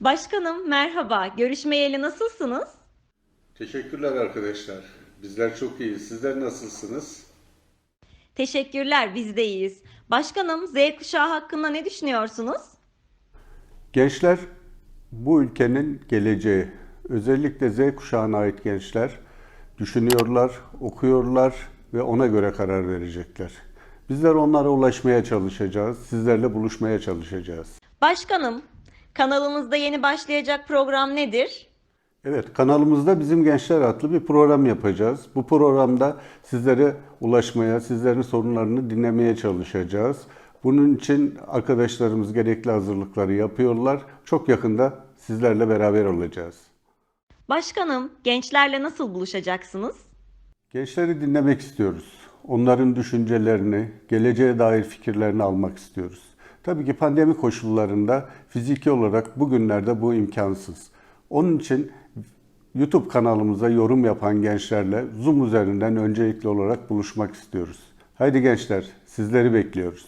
Başkanım merhaba. Görüşmeyeli nasılsınız? Teşekkürler arkadaşlar. Bizler çok iyiyiz. Sizler nasılsınız? Teşekkürler biz de iyiyiz. Başkanım Z kuşağı hakkında ne düşünüyorsunuz? Gençler bu ülkenin geleceği. Özellikle Z kuşağına ait gençler düşünüyorlar, okuyorlar ve ona göre karar verecekler. Bizler onlara ulaşmaya çalışacağız. Sizlerle buluşmaya çalışacağız. Başkanım kanalımızda yeni başlayacak program nedir? Evet, kanalımızda Bizim Gençler adlı bir program yapacağız. Bu programda sizlere ulaşmaya, sizlerin sorunlarını dinlemeye çalışacağız. Bunun için arkadaşlarımız gerekli hazırlıkları yapıyorlar. Çok yakında sizlerle beraber olacağız. Başkanım gençlerle nasıl buluşacaksınız? Gençleri dinlemek istiyoruz. Onların düşüncelerini, geleceğe dair fikirlerini almak istiyoruz. Tabii ki pandemi koşullarında fiziki olarak bugünlerde bu imkansız. Onun için YouTube kanalımıza yorum yapan gençlerle Zoom üzerinden öncelikli olarak buluşmak istiyoruz. Haydi gençler, sizleri bekliyoruz.